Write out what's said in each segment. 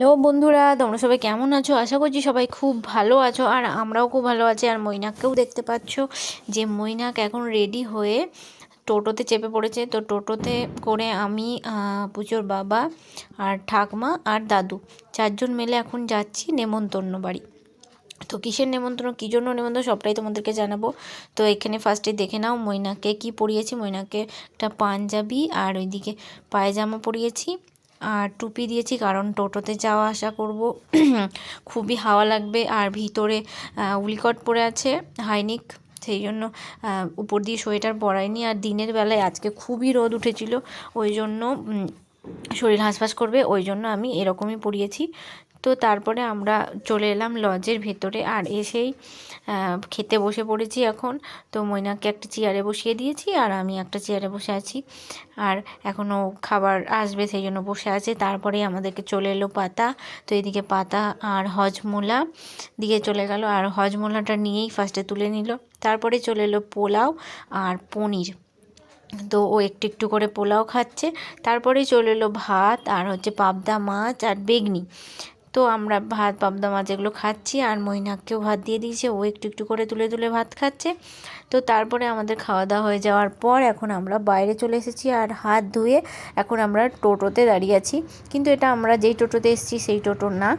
Hello বন্ধুরা, তোমরা সবাই কেমন আছো? আশা করছি সবাই খুব ভালো আছো, আর আমরাও খুব ভালো আছি। আর মৈনাককেও দেখতে পাচ্ছ যে মৈনাক এখন রেডি হয়ে টোটোতে চেপে পড়েছে। তো টোটোতে করে আমি পুজোর বাবা আর ঠাকমা আর দাদু চারজন মিলে এখন যাচ্ছি নেমন্তন্ন বাড়ি। তো কিসের নেমন্ত্রণ কী জন্য নেমন্ত্রণ সবটাই তোমাদেরকে জানাব। তো এখানে ফার্স্টে দেখে নাও মৈনাকে কি পরিয়েছি। মৈনাকে একটা পাঞ্জাবি আর ওইদিকে পায়জামা পরিয়েছি। আর টুপি দিয়েছি কারণ টোটোতে যাওয়া আসা করব। খুবই হাওয়া লাগবে আর ভিতরে উলিকট পরে আছে, হাইনিক। সেই জন্য উপর দিয়ে সোয়েটার পরাইনি আর দিনের বেলায় আজকে খুবই রোদ উঠেছিল। ওই জন্য শরীর হাঁসফাঁস করবে, ওই জন্য আমি এরকমই পরিয়েছি। তো তারপরে আমরা চলে এলাম লজের ভেতরে। আর এসেই খেতে বসে পড়েছি এখন। তো মৈনাকে একটা চেয়ারে বসিয়ে দিয়েছি আর আমি একটা চেয়ারে বসে আছি। আর এখনও খাবার আসবে সেই জন্য বসে আছে। তারপরে আমাদেরকে চলে এলো পাতা। তো এদিকে পাতা আর হজমোলা দিকে চলে গেল। আর হজমোলাটা নিয়েই ফার্স্টে তুলে নিল। তারপরে চলে এলো পোলাও আর পনির। তো ও একটু একটু করে পোলাও খাচ্ছে। তারপরেই চলে এলো ভাত আর হচ্ছে পাবদা মাছ আর বেগনি। তো আমরা ভাত, পাবদা মাছ এগুলো খাচ্ছি আর মহিনাকেও ভাত দিয়ে দিয়েছে। ও একটু একটু করে তুলে তুলে ভাত খাচ্ছে। তো তারপরে আমাদের খাওয়া দাওয়া হয়ে যাওয়ার পর এখন আমরা বাইরে চলে এসেছি আর হাত ধুয়ে এখন আমরা টোটোতে দাঁড়িয়ে আছি। কিন্তু এটা আমরা যেই টোটোতে এসেছি সেই টোটো না।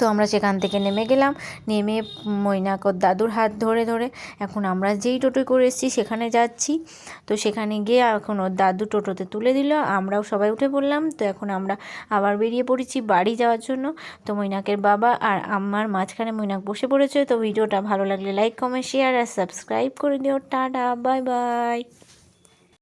তো আমরা সেখান থেকে নেমে গেলাম। নেমে মৈনাক ওর দাদুর হাত ধরে ধরে এখন আমরা যেই টোটোয় করে এসেছি সেখানে যাচ্ছি। তো সেখানে গিয়ে এখন ওর দাদু টোটোতে তুলে দিল, আমরাও সবাই উঠে পড়লাম। তো এখন আমরা আবার বেরিয়ে পড়েছি বাড়ি যাওয়ার জন্য। তো মৈনাকের বাবা আর আমার মাঝখানে মৈনাক বসে পড়েছে। তো ভিডিওটা ভালো লাগলে লাইক কমেন্ট শেয়ার আর সাবস্ক্রাইব করে দিও। Tata bye bye